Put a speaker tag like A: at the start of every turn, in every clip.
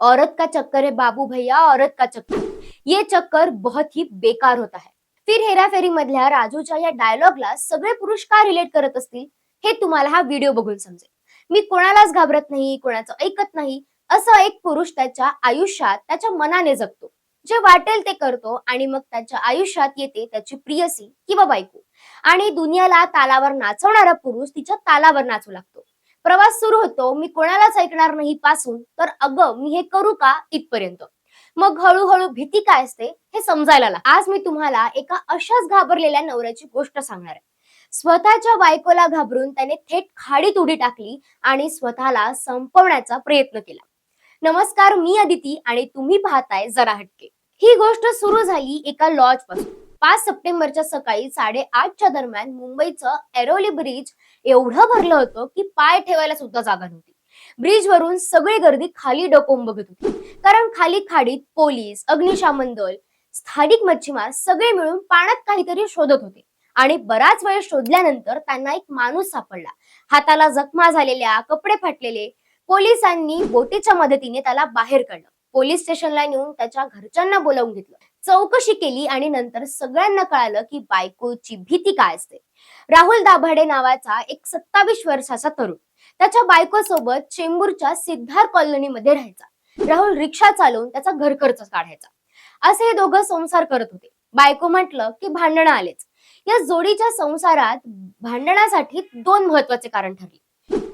A: औरत का चक्कर है बाबू भैया औरत का चक्कर। ये चक्कर बहुत ही बेकार होता है। फिर हेराफेरी मधल्या राजूच्या या डायलॉगला सगळे पुरुष का रिलेट करत असतील हे तुम्हाला हा व्हिडिओ बघून समजेल. मी कोणालाच घाबरत नाही कोणाचं ऐकत नाही असं एक पुरुष त्याच्या आयुष्यात त्याच्या मनाने जगतो. जे वाटेल ते करतो आणि मग त्याच्या आयुष्यात येते त्याची प्रियसी किंवा बायको. आणि दुनियाला तालावर नाचवणारा पुरुष तिच्या तालावर नाचू लागतो. प्रवास सुरू होतो मी कोणालाच ऐकणार नाही पासून तर अगं मी हे करू का इथपर्यंत? मग हळूहळू भीती काय असते हे समजायला लाग आज मी तुम्हाला एका अशाच घाबरलेल्या नवऱ्याची गोष्ट सांगणार आहे. स्वतःच्या बायकोला घाबरून त्याने थेट खाडीत उडी टाकली आणि स्वतःला संपवण्याचा प्रयत्न केला. नमस्कार मी अदिती आणि तुम्ही पाहताय जरा हटके. ही गोष्ट सुरू झाली एका लॉजपासून. पाच सप्टेंबरच्या सकाळी साडेआठच्या दरम्यान मुंबईचं एरोली ब्रिज एवढं भरलं होतं की पाय ठेवायला सुद्धा जागा नव्हती. ब्रिज वरून सगळी गर्दी खाली डोकवून बघत होती. कारण खाली खाडीत पोलीस अग्निशामन दल स्थानिक मच्छीमार सगळे मिळून पाण्यात काहीतरी शोधत होते. आणि बराच वेळ शोधल्यानंतर त्यांना एक माणूस सापडला. हाताला जखमा झालेल्या कपडे फाटलेले पोलिसांनी बोटीच्या मदतीने त्याला बाहेर काढलं. पोलीस स्टेशनला नेऊन त्याच्या घरच्यांना बोलावून घेतलं. चौकशी केली आणि नंतर सगळ्यांना कळालं की बायकोची भीती काय असते. राहुल दाभाडे नावाचा एक सत्तावीस वर्षाचा तरुण. त्याच्या बायकोसोबत चेंबूरच्या सिद्धार्थ कॉलनीमध्ये राहायचा. राहुल रिक्षा चालवून त्याचा घरखर्च काढायचा. असे हे दोघं संसार करत होते. बायको म्हटलं की भांडणं आलेच. या जोडीच्या संसारात भांडणासाठी दोन महत्त्वाचे कारण ठरले.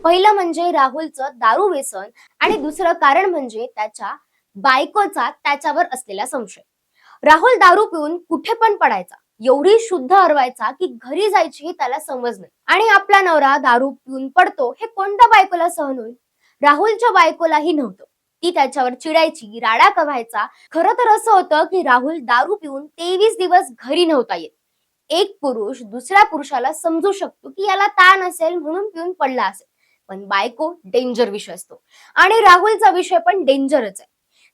A: पहिलं म्हणजे राहुलचं दारू व्यसन आणि दुसरं कारण म्हणजे त्याच्या बायकोचा त्याच्यावर असलेला संशय. राहुल दारू पिऊन कुठे पण पडायचा. एवढी शुद्ध हरवायचा की घरी जायचीही त्याला समज नाही. आणि आपला नवरा दारू पिऊन पडतो हे कोणत्या बायकोला सहन होईल? राहुलच्या बायकोलाही नव्हतं. ती त्याच्यावर चिडायची राडा कवायचा खरं तर असं होतं की राहुल दारू पिऊन तेवीस दिवस घरी नव्हता येत. एक पुरुष दुसऱ्या पुरुषाला समजू शकतो की याला ताण असेल म्हणून पिऊन पडला असेल. पण बायको डेंजर विषय असतो. आणि राहुलचा विषय पण डेंजरच आहे.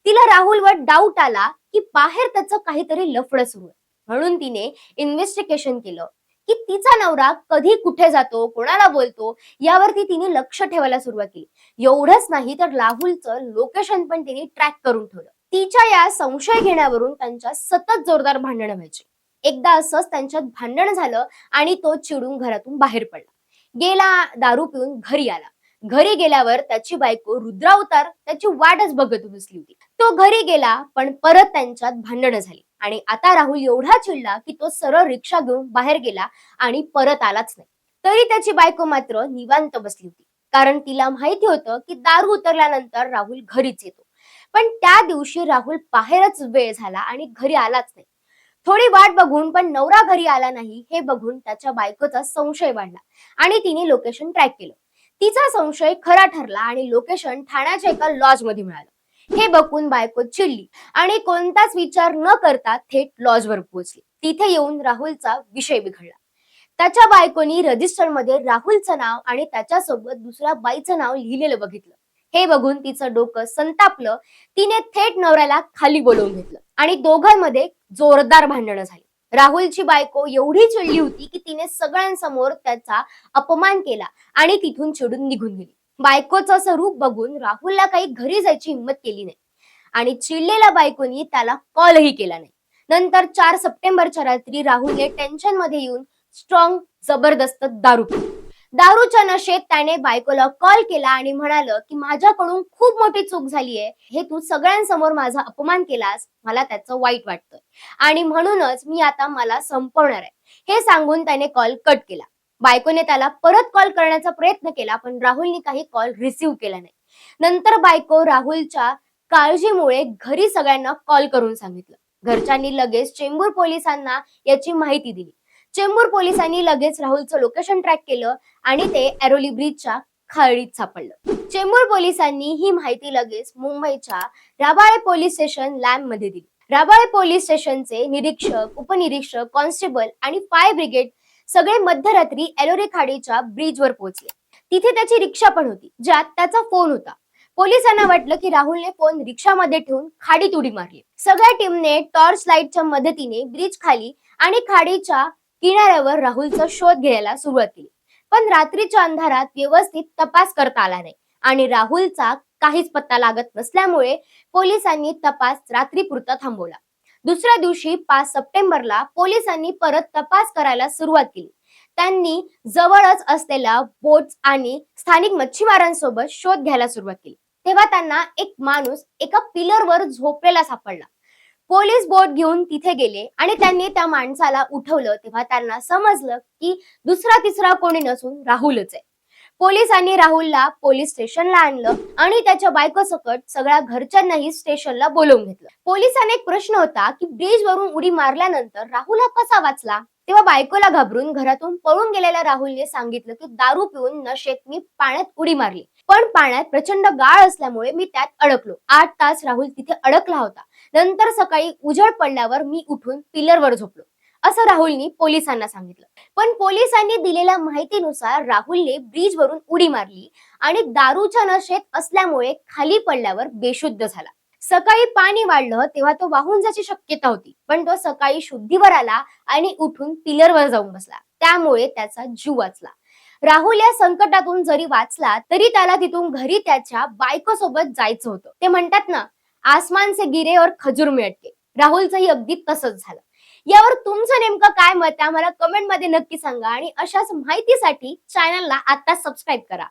A: तिला राहुलवर डाऊट आला की बाहेर त्याचं काहीतरी लफड सुरू आहे. म्हणून तिने इन्व्हेस्टिगेशन केलं की तिचा नवरा कधी कुठे जातो कोणाला बोलतो यावरती तिने लक्ष ठेवायला सुरुवात केली. एवढंच नाही तर राहुलचं लोकेशन पण तिने ट्रॅक करून ठेवलं. तिच्या या संशय घेण्यावरून त्यांच्या सतत जोरदार भांडणं व्हायची. एकदा असंच त्यांच्यात भांडण झालं आणि तो चिडून घरातून बाहेर पडला. गेला दारू पिऊन घरी आला. घरी गेल्यावर त्याची बायको रुद्रावतार त्याची वाटच बघत बसली होती. तो घरी गेला पण परत त्यांच्यात भांडणं झाली. आणि आता राहुल एवढा चिडला की तो सरळ रिक्षा घेऊन बाहेर गेला आणि परत आलाच नाही. तरी त्याची बायको मात्र निवांत बसली होती. कारण तिला माहिती होतं की दारू उतरल्यानंतर राहुल घरीच येतो. पण त्या दिवशी राहुल बाहेरच वेळ झाला आणि घरी आलाच नाही. थोडी वाट बघून पण नवरा घरी आला नाही हे बघून त्याच्या बायकोचा संशय वाढला आणि तिने लोकेशन ट्रॅक केलं. तिचा संशय खरा ठरला आणि लोकेशन ठाण्याच्या एका लॉजमध्ये मिळालं. हे बघून बायको चिडली आणि कोणताच विचार न करता थेट लॉजवर पोहोचली. तिथे येऊन राहुलचा विषय बिघडला. त्याच्या बायकोनी रजिस्टरमध्ये राहुलचं नाव आणि त्याच्यासोबत दुसऱ्या बाईचं नाव लिहिलेलं बघितलं. हे बघून तिचं डोकं संतापलं. तिने थेट नवऱ्याला खाली बोलवून घेतलं आणि दोघांमध्ये जोरदार भांडणं झाली. राहुलची बायको एवढी चिडली होती की तिने सगळ्यांसमोर त्याचा अपमान केला आणि तिथून चिडून निघून गेली. बायकोचं स्वरूप बघून राहुलला काही घरी जायची हिंमत केली नाही. आणि चिडलेल्या बायकोनी त्याला कॉलही केला नाही. नंतर चार सप्टेंबरच्या रात्री राहुलने टेन्शनमध्ये येऊन स्ट्रॉंग जबरदस्त दारू पिली. दारूच्या नशेत त्याने बायकोला कॉल केला आणि म्हणालं की माझ्याकडून खूप मोठी चूक झालीये. हे तू सगळ्यांसमोर माझा अपमान केलास मला त्याचं वाईट वाटतंय. आणि म्हणूनच मी आता मला संपवणार आहे. हे सांगून त्याने कॉल कट केला. बायकोने त्याला परत कॉल करण्याचा प्रयत्न केला पण राहुलने काही कॉल रिसीव्ह केला नाही. नंतर बायको राहुलच्या काळजीमुळे घरी सगळ्यांना कॉल करून सांगितलं. घरच्यांनी लगेच चेंबूर पोलिसांना याची माहिती दिली. चेंबूर पोलिसांनी लगेच राहुलचं लोकेशन ट्रॅक केलं आणि ते एरोली ब्रिजच्या खाळीत सापडलं. चेंबूर पोलिसांनी ही माहिती लगेच मुंबईच्या राबाळे पोलीस स्टेशन लॅम्पमध्ये दिली. राबाळे पोलीस स्टेशनचे निरीक्षक उपनिरीक्षक कॉन्स्टेबल आणि फायर ब्रिगेड सगळे मध्यरात्री एलोरे खाडीच्या ब्रिजवर पोहोचले. तिथे त्याची रिक्षा पण होती ज्यात त्याचा फोन होता. पोलिसांना वाटलं की राहुलने फोन रिक्षामध्ये ठेवून खाडीत उडी मारली. सगळ्या टीमने टॉर्च लाईटच्या मदतीने ब्रिज खाली आणि खाडीच्या किनाऱ्यावर राहुलचा शोध घ्यायला सुरुवात केली. पण रात्रीच्या अंधारात व्यवस्थित तपास करता आला नाही आणि राहुलचा काहीच पत्ता लागत नसल्यामुळे पोलिसांनी तपास रात्रीपुरता थांबवला. दुसऱ्या दिवशी पाच सप्टेंबरला पोलिसांनी परत तपास करायला सुरुवात केली. त्यांनी जवळच असलेल्या बोट्स आणि स्थानिक मच्छीमारांसोबत शोध घ्यायला सुरुवात केली. तेव्हा त्यांना एक माणूस एका पिलरवर झोपलेला सापडला. पोलीस बोट घेऊन तिथे गेले आणि त्यांनी त्या माणसाला उठवलं. तेव्हा त्यांना समजलं की दुसरा तिसरा कोणी नसून राहुलच आहे. पोलिसांनी राहुलला पोलीस स्टेशनला आणलं आणि त्याच्या बायको सकट सगळ्या घरच्यांनाही स्टेशनला बोलवून घेतलं. पोलिसांना एक प्रश्न होता की ब्रिज वरून उडी मारल्यानंतर राहुल हा कसा वाचला? तेव्हा बायकोला घाबरून घरातून पळून गेलेल्या राहुलने सांगितलं की दारू पिऊन नशेत मी पाण्यात उडी मारली. पण पाण्यात प्रचंड गाळ असल्यामुळे मी त्यात अडकलो. आठ तास राहुल तिथे अडकला होता. नंतर सकाळी उजळ पडल्यावर मी उठून पिलरवर झोपलो. असं राहुलनी पोलिसांना सांगितलं. पण पोलिसांनी दिलेल्या माहितीनुसार राहुलने ब्रिज वरून उडी मारली आणि दारूच्या नशेत असल्यामुळे खाली पडल्यावर बेशुद्ध झाला. सकाळी पाणी वाढलं तेव्हा तो वाहून जायची शक्यता होती पण तो सकाळी शुद्धीवर आला आणि उठून पिलरवर जाऊन बसला. त्यामुळे त्याचा जीव वाचला. राहुल या संकटातून जरी वाचला तरी त्याला तिथून घरी त्याच्या बायकोसोबत जायचं होतं. ते म्हणतात ना आसमान से गिरे और खजूर मिळते राहुलचंही अगदी तसंच झालं. यावर तुमचं नेमकं काय मत आहे? आम्हाला कमेंटमध्ये नक्की सांगा आणि अशाच माहितीसाठी चॅनलला आता सबस्क्राईब करा.